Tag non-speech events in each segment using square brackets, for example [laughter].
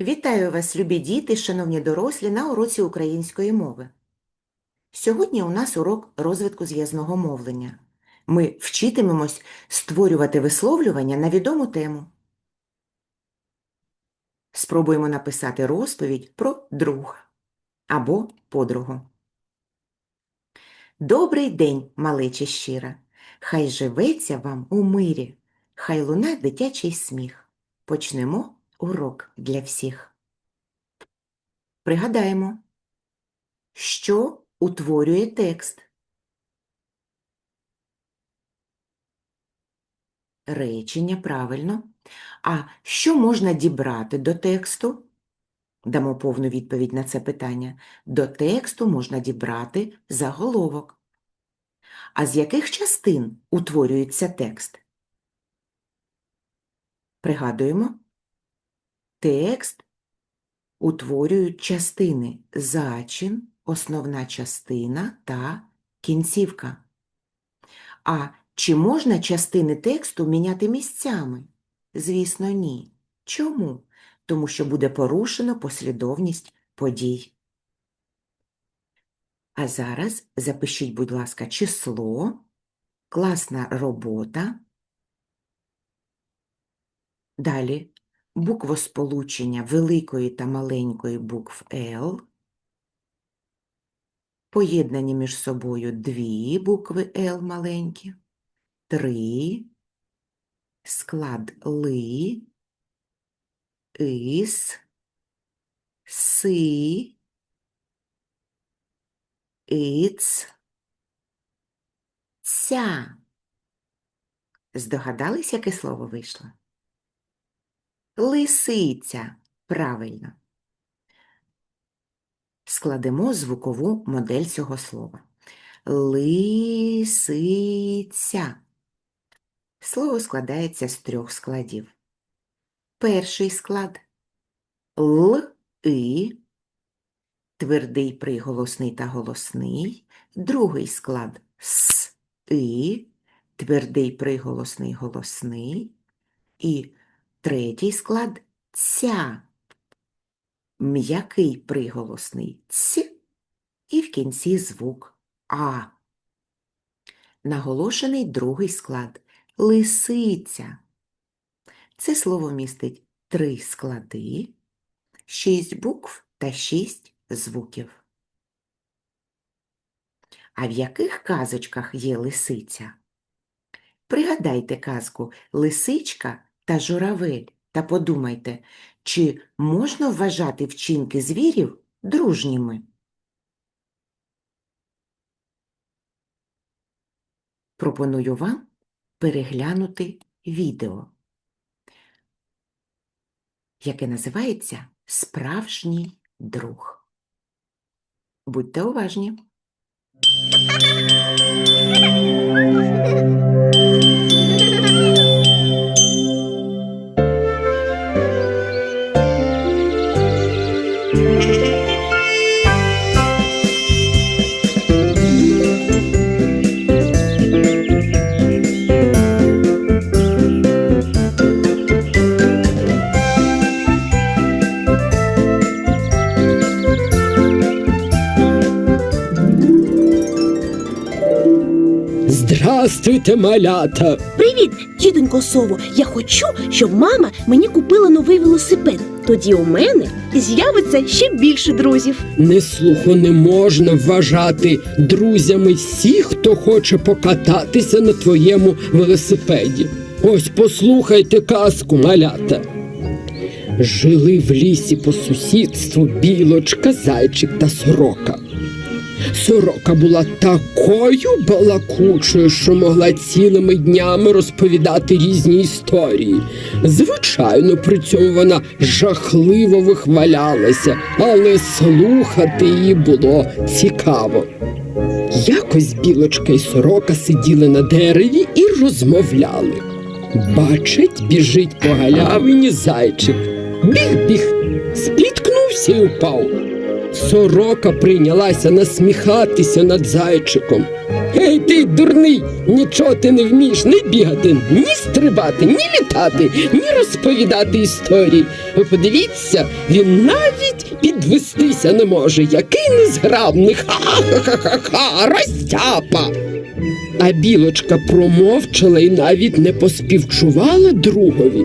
Вітаю вас, любі діти, шановні дорослі, на уроці української мови. Сьогодні у нас урок розвитку зв'язного мовлення. Ми вчитимемось створювати висловлювання на відому тему. Спробуємо написати розповідь про друга або подругу. Добрий день, малече щира. Хай живеться вам у мирі, хай луна дитячий сміх. Почнемо урок для всіх. Пригадаємо, що утворює текст. Речення правильно. А що можна дібрати до тексту? Дамо повну відповідь на це питання. До тексту можна дібрати заголовок. А з яких частин утворюється текст? Пригадуємо. Текст утворюють частини зачин, основна частина та кінцівка. А чи можна частини тексту міняти місцями? Звісно, ні. Чому? Тому що буде порушено послідовність подій. А зараз запишіть, будь ласка, число, класна робота. Далі буквосполучення великої та маленької букв Л, поєднані між собою дві букви Л маленькі, три, склад ли, ис, си, иц, ця. Здогадались, яке слово вийшло? Лисиця. Правильно. Складемо звукову модель цього слова. Лисиця. Слово складається з трьох складів. Перший склад Л, И, твердий приголосний та голосний. Другий склад С, И, твердий приголосний голосний. І Третій склад ця. М'який приголосний ць і в кінці звук А. Наголошений другий склад лисиця. Це слово містить три склади, шість букв та шість звуків. А в яких казочках є лисиця? Пригадайте казку Лисичка та журавель та подумайте, чи можна вважати вчинки звірів дружніми? Пропоную вам переглянути відео, яке називається Справжній друг. Будьте уважні. [laughs] Здрастуйте, малята! Привіт, тітонько Сово. Я хочу, щоб мама мені купила новий велосипед. Тоді у мене з'явиться ще більше друзів. Не слуху не можна вважати друзями всіх, хто хоче покататися на твоєму велосипеді. Ось послухайте казку, малята. Жили в лісі по сусідству білочка, зайчик та сорока. Сорока була такою балакучою, що могла цілими днями розповідати різні історії. Звичайно, при цьому вона жахливо вихвалялася, але слухати її було цікаво. Якось білочка і сорока сиділи на дереві і розмовляли. Бачить, біжить по галявині зайчик. Біг-біг, спліткнувся і впав. Сорока прийнялася насміхатися над зайчиком. Гей ти, дурний, нічого ти не вмієш ні бігати, ні стрибати, ні літати, ні розповідати історії. Ви подивіться, він навіть підвестися не може. Який незграбний. Ха-ха-ха-ха, розтяпа. А білочка промовчала і навіть не поспівчувала другові.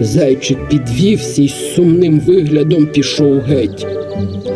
Зайчик підвівся і з сумним виглядом пішов геть.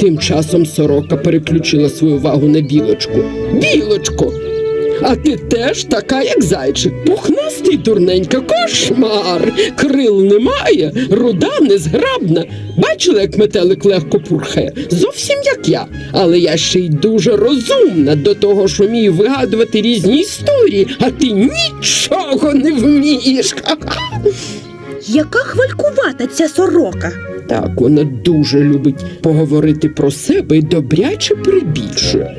Тим часом сорока переключила свою увагу на білочку. Білочко, а ти теж така, як зайчик, пухнастий дурненька, кошмар. Крил немає, руда незграбна. Бачила, як метелик легко пурхає? Зовсім як я. Але я ще й дуже розумна до того, що вмію вигадувати різні історії, а ти нічого не вмієш. [laughs] Яка хвалькувата ця сорока. Так, вона дуже любить поговорити про себе і добряче прибільшує.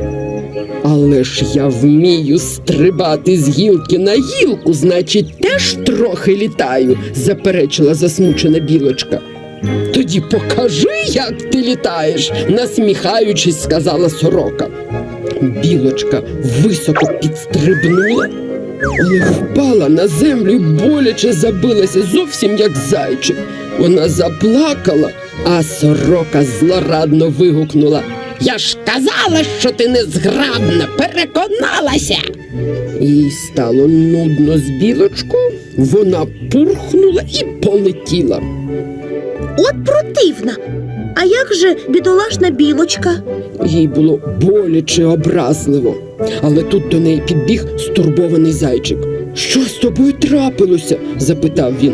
Але ж я вмію стрибати з гілки на гілку, значить, теж трохи літаю, заперечила засмучена білочка. Тоді покажи, як ти літаєш, насміхаючись, сказала сорока. Білочка високо підстрибнула, але впала на землю і боляче забилася зовсім як зайчик. Вона заплакала, а сорока злорадно вигукнула. Я ж казала, що ти незграбна, переконалася. Їй стало нудно з білочкою, вона пурхнула і полетіла. От противна. А як же бідолашна білочка? Їй було боляче образливо. Але тут до неї підбіг стурбований зайчик. Що з тобою трапилося? запитав він.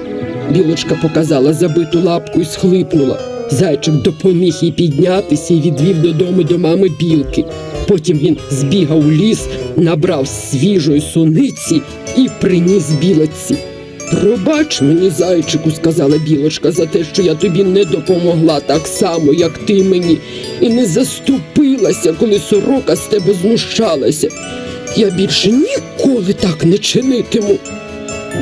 Білочка показала забиту лапку і схлипнула. Зайчик допоміг їй піднятися і відвів додому до мами білки. Потім він збігав у ліс, набрав свіжої суниці і приніс білочці. Пробач мені, зайчику, сказала білочка, за те, що я тобі не допомогла так само, як ти мені, і не заступилася, коли сорока з тебе знущалася. Я більше ніколи так не чинитиму.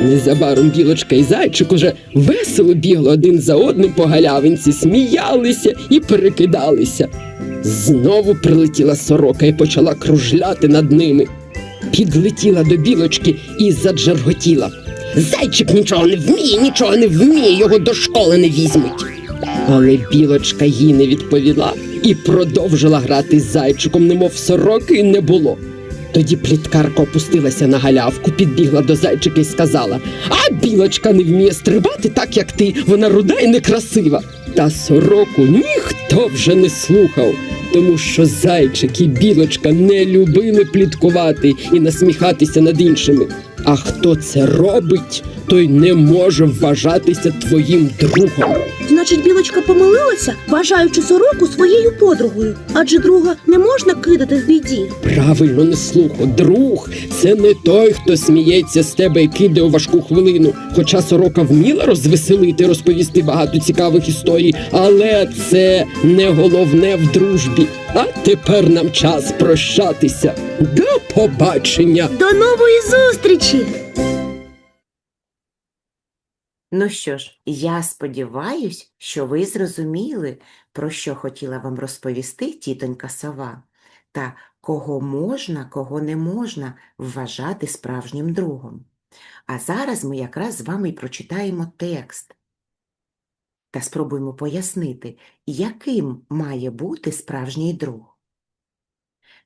Незабаром білочка і зайчик уже весело бігли один за одним по галявинці, сміялися і перекидалися. Знову прилетіла сорока і почала кружляти над ними. Підлетіла до білочки і заджарготіла. Зайчик нічого не вміє, нічого не вміє, його до школи не візьмуть. Але білочка їй не відповіла і продовжила грати з зайчиком, немов сороки не було. Тоді пліткарка опустилася на галявку, підбігла до зайчика і сказала: А білочка не вміє стрибати так, як ти, вона руда і некрасива. Та сороку ніхто вже не слухав, тому що зайчик і білочка не любили пліткувати і насміхатися над іншими. А хто це робить, той не може вважатися твоїм другом. Значить, білочка помилилася, вважаючи сороку своєю подругою. Адже друга не можна кидати в біді. Правильно не слухо, друг це не той, хто сміється з тебе і кидає у важку хвилину. Хоча сорока вміла розвеселити, розповісти багато цікавих історій, але це не головне в дружбі. А тепер нам час прощатися. До побачення! До нової зустрічі! Ну що ж, я сподіваюсь, що ви зрозуміли, про що хотіла вам розповісти тітонька сова, та кого можна, кого не можна вважати справжнім другом. А зараз ми якраз з вами прочитаємо текст та спробуємо пояснити, яким має бути справжній друг.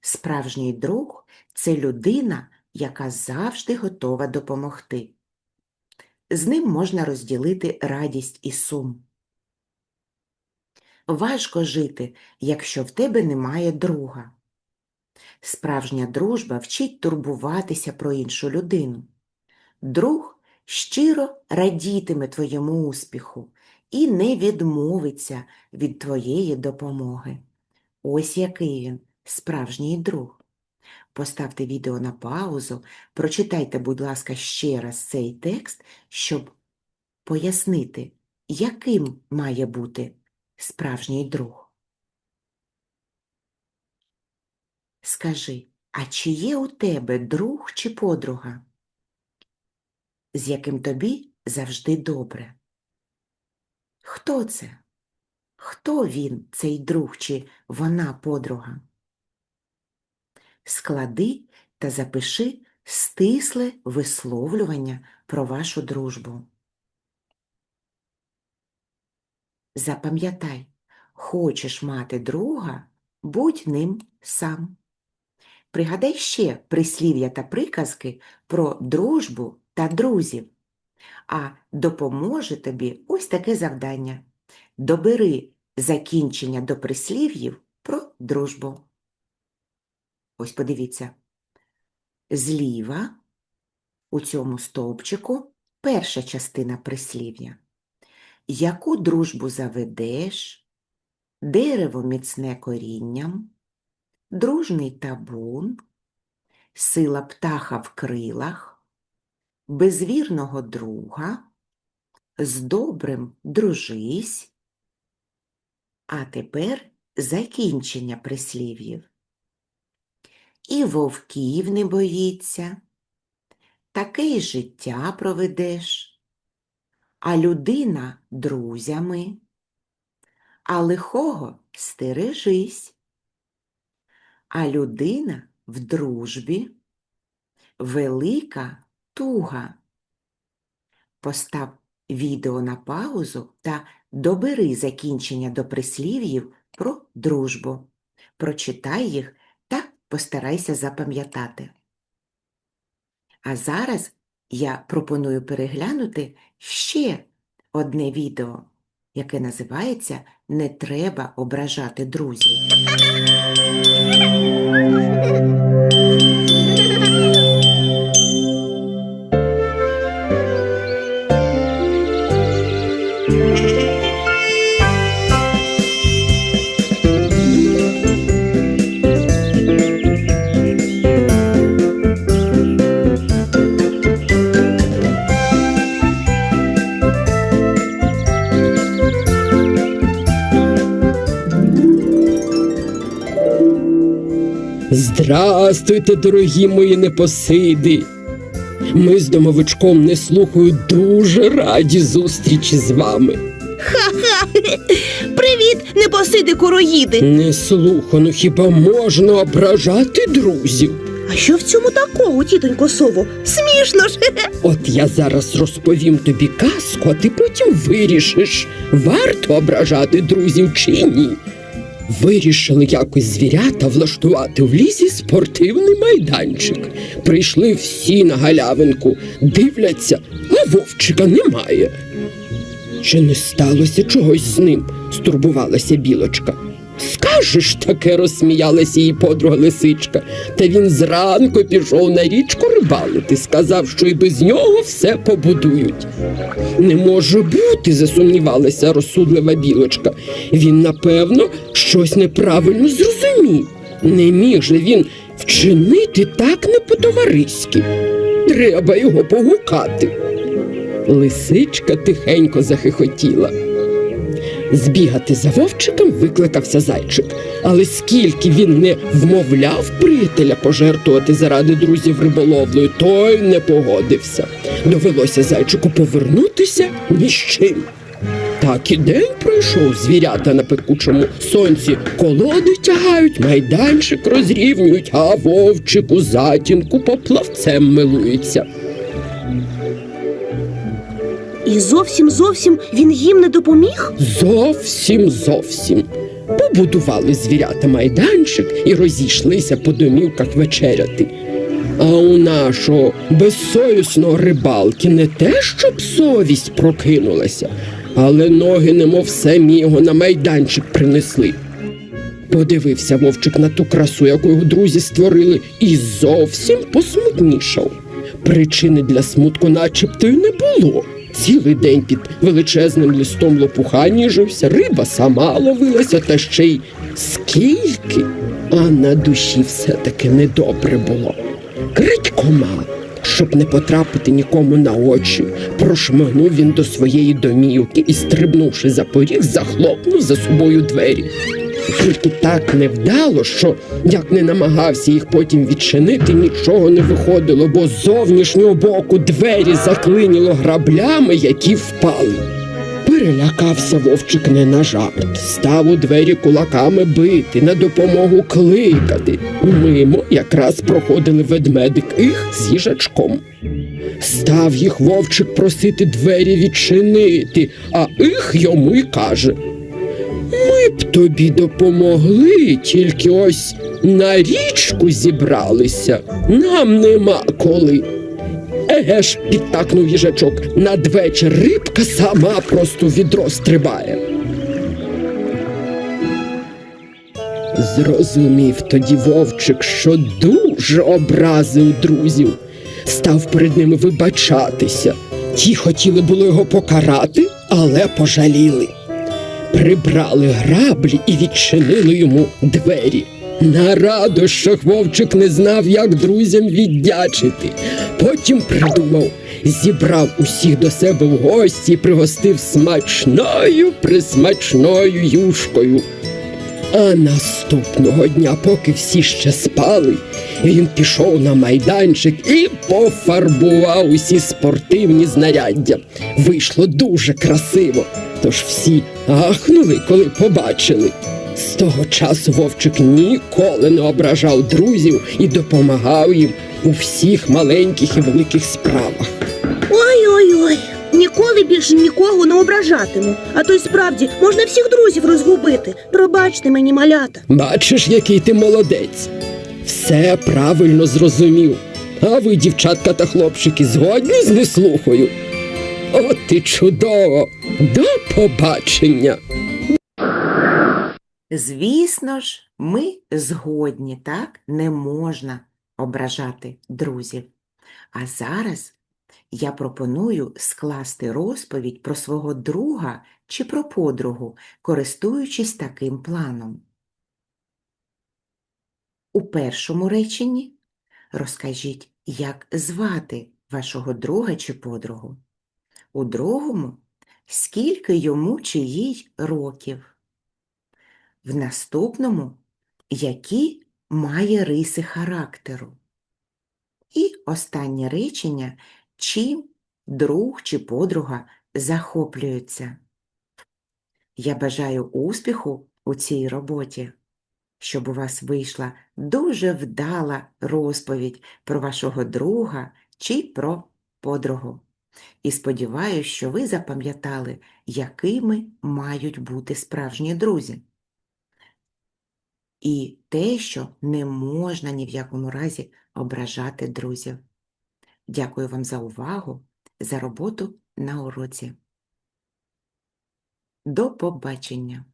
Справжній друг – це людина, яка завжди готова допомогти. З ним можна розділити радість і сум. Важко жити, якщо в тебе немає друга. Справжня дружба вчить турбуватися про іншу людину. Друг щиро радітиме твоєму успіху і не відмовиться від твоєї допомоги. Ось який він, справжній друг. Поставте відео на паузу, прочитайте, будь ласка, ще раз цей текст, щоб пояснити, яким має бути справжній друг. Скажи, а чи є у тебе друг чи подруга, з яким тобі завжди добре? Хто це? Хто він, цей друг чи вона подруга? Склади та запиши стисле висловлювання про вашу дружбу. Запам'ятай, хочеш мати друга, будь ним сам. Пригадай ще прислів'я та приказки про дружбу та друзів. А допоможе тобі ось таке завдання. Добери закінчення до прислів'їв про дружбу. Ось подивіться. Зліва у цьому стовпчику перша частина прислів'я. Яку дружбу заведеш, дерево міцне корінням, дружний табун, сила птаха в крилах, безвірного друга, з добрим дружись. А тепер закінчення прислів'їв. І вовків не боїться, таке й життя проведеш, а людина друзями, а лихого стережись, а людина в дружбі, велика туга. Постав відео на паузу та добери закінчення до прислів'їв про дружбу. Прочитай їх постарайся запам'ятати. А зараз я пропоную переглянути ще одне відео, яке називається Не треба ображати друзів. [laughs] Здрастуйте, дорогі мої непосиди. Ми з домовичком не слухаю дуже раді зустрічі з вами. Ха-ха! Привіт, непосиди короїди! Не слухано, ну хіба можна ображати друзів? А що в цьому такого, тітонько сово? Смішно ж! От я зараз розповім тобі казку, а ти потім вирішиш, варто ображати друзів чи ні. Вирішили якось звірята влаштувати в лісі спортивний майданчик. Прийшли всі на галявинку, дивляться, а вовчика немає. Чи не сталося чогось з ним? стурбувалася білочка. Скажеш таке, розсміялася її подруга лисичка. Та він зранку пішов на річку рибалити, сказав, що і без нього все побудують. Не може бути, засумнівалася розсудлива білочка. Він, напевно, щось неправильно зрозумів. Не міг же він вчинити так не по-товариськи. Треба його погукати. Лисичка тихенько захихотіла. Збігати за вовчиком викликався зайчик, але скільки він не вмовляв приятеля пожертвувати заради друзів риболовлею, той не погодився. Довелося зайчику повернутися ні з чим. Так і день пройшов, звірята на пекучому сонці колоди тягають, майданчик розрівнюють, а вовчик у затінку поплавцем милується. І зовсім зовсім він їм не допоміг? Зовсім зовсім. Побудували звірята майданчик і розійшлися по домівках вечеряти. А у нашого безсовісного рибалки не те, щоб совість прокинулася, але ноги немов самі його на майданчик принесли. Подивився вовчик на ту красу, яку його друзі створили, і зовсім посмутнішав. Причини для смутку начебто й не було. Цілий день під величезним листом лопуха ніжився, риба сама ловилася, та ще й скільки, а на душі все-таки недобре було. Крадькома, щоб не потрапити нікому на очі, прошмигнув він до своєї домівки і, стрибнувши за поріг, захлопнув за собою двері. Тільки так невдало, що як не намагався їх потім відчинити, нічого не виходило, бо з зовнішнього боку двері заклиніло граблями, які впали. Перелякався вовчик не на жарт, став у двері кулаками бити, на допомогу кликати. Мимо якраз проходили ведмедик їх з їжачком. Став їх вовчик просити двері відчинити, а їх йому й каже. Ми б тобі допомогли, тільки ось на річку зібралися. Нам нема коли. Еге ж, підтакнув їжачок, надвечір рибка сама просто відро стрибає. Зрозумів тоді вовчик, що дуже образив друзів, став перед ними вибачатися. Ті хотіли було його покарати, але пожаліли. Прибрали граблі і відчинили йому двері. На радощах вовчик не знав, як друзям віддячити. Потім придумав, зібрав усіх до себе в гості і пригостив смачною присмачною юшкою. А наступного дня, поки всі ще спали, він пішов на майданчик і пофарбував усі спортивні знаряддя. Вийшло дуже красиво, тож всі ахнули, коли побачили. З того часу вовчик ніколи не ображав друзів і допомагав їм у всіх маленьких і великих справах. Ой-ой-ой, ніколи більше нікого не ображатиму. А то й справді можна всіх друзів розгубити. Пробачте мені, малята. Бачиш, який ти молодець. Все правильно зрозумів. А ви, дівчатка та хлопчики, згодні з неслухою? От ти чудово! До побачення! Звісно ж, ми згодні, так? Не можна ображати друзів. А зараз я пропоную скласти розповідь про свого друга чи про подругу, користуючись таким планом. У першому реченні розкажіть, як звати вашого друга чи подругу. У другому скільки йому чи їй років. В наступному які має риси характеру. І останнє речення чим друг чи подруга захоплюються. Я бажаю успіху у цій роботі, щоб у вас вийшла дуже вдала розповідь про вашого друга чи про подругу. І сподіваюся, що ви запам'ятали, якими мають бути справжні друзі. І те, що не можна ні в якому разі ображати друзів. Дякую вам за увагу, за роботу на уроці. До побачення!